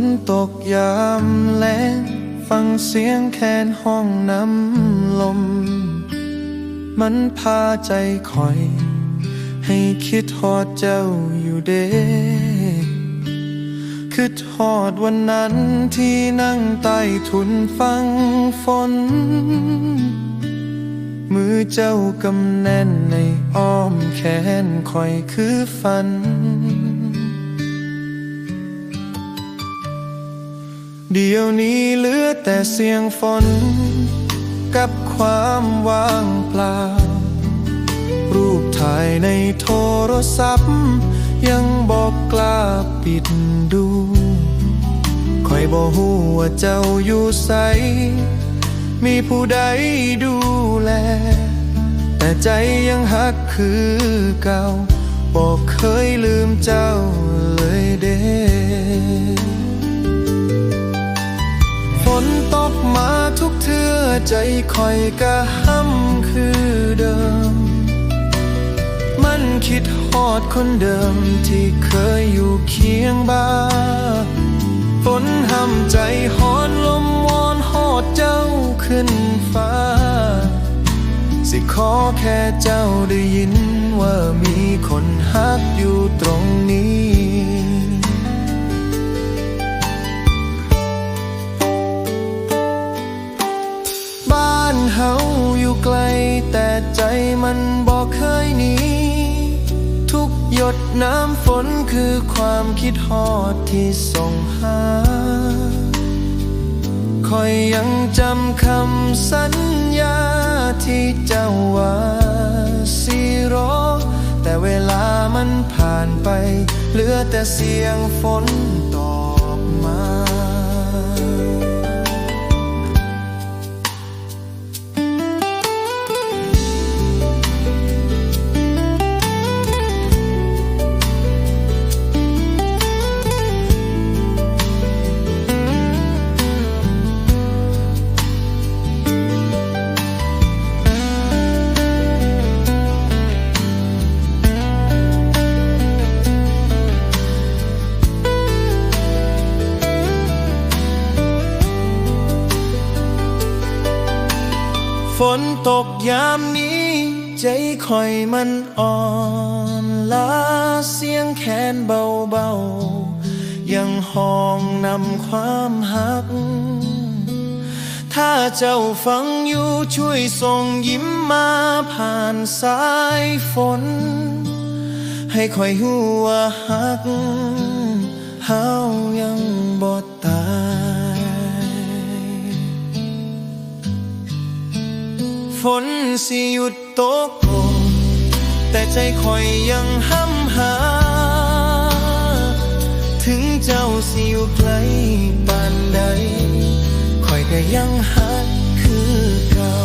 นตกยามแล้งฟังเสียงแคนห้องน้ำลม มันพาใจคอย ให้คิดทอดเจ้าอยู่เด้คิดทอดวันนั้นที่นั่งใต้ทุนฟังฝน มือเจ้ากำแน่นในอ้อมแขนคอยคือฝัน เดี๋ยวนี้เหลือแต่เสียงฝน กับความว่างเปล่า รูปถ่ายในโทรศัพท์ ยังบอกกล้าปิดดูคอยบอกหูว่าเจ้าอยู่ใส มีผู้ใดดูแล แต่ใจยังหักคือเก่าบอกเคยลืมเจ้า ใจคอยกะห้ำคือเดิม มันคิดฮอดคนเดิมที่เคยอยู่เคียงบ้าฝนห้ำใจฮอนลมวอนฮอดเจ้าขึ้นฟ้า สิขอแค่เจ้าได้ยินว่ามีคนฮักอยู่ตรงนี้ เฮาอยู่ไกล แต่ใจมันบอกเคยหนีทุกหยดน้ำฝนคือความคิดฮอดที่ส่งหาคอยยังจำคำสัญญาที่เจ้าว่าสิรอ แต่เวลามันผ่านไป เหลือแต่เสียงฝนตอบมา ฝนตกยามนี้ ใจคอยมันอ่อนล้าเสียงแคนเบาๆ ยังห้องนำความหัก ถ้าเจ้าฟังอยู่ช่วยส่งยิ้มมาผ่านสายฝน ให้คอยหัวหักเฮายังบ่ ฝนสิหยุดตกลงแต่ใจคอยยังห้ำหา ถึงเจ้าสิอยู่ไกลปานใดคอยก็ยังหักคือเก่า